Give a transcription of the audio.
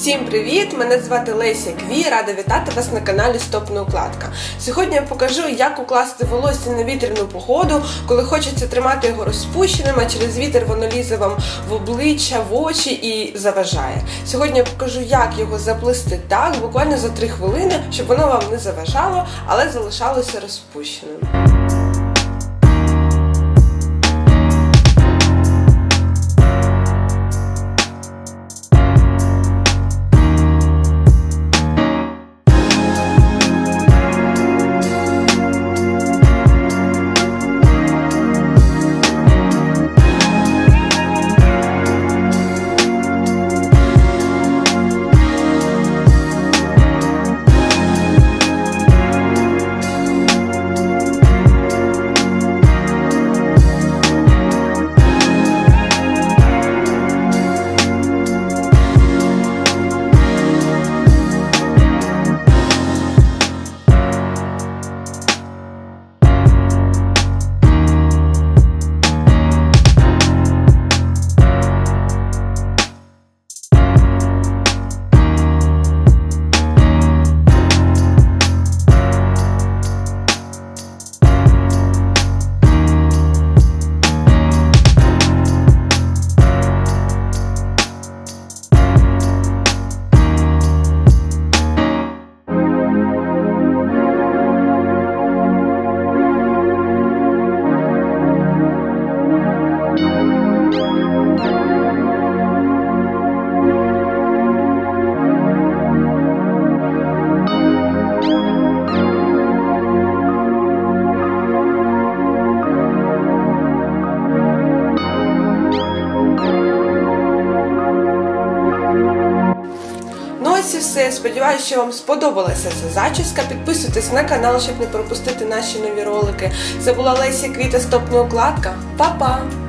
Всім привіт! Мене звати Леся Кві. Рада вітати вас на каналі Стопна Укладка. Сьогодні я покажу, як укласти волосся на вітряну погоду, коли хочеться тримати його розпущеним, а через вітер воно лізе вам в обличчя, в очі і заважає. Сьогодні я покажу, як його заплести так, буквально за 3 хвилини, щоб воно вам не заважало, але залишалося розпущеним. Ось і все. Сподіваюся, що вам сподобалася ця зачіска. Підписуйтесь на канал, щоб не пропустити наші нові ролики. Це була Леся Квіта Стопна укладка. Па-па!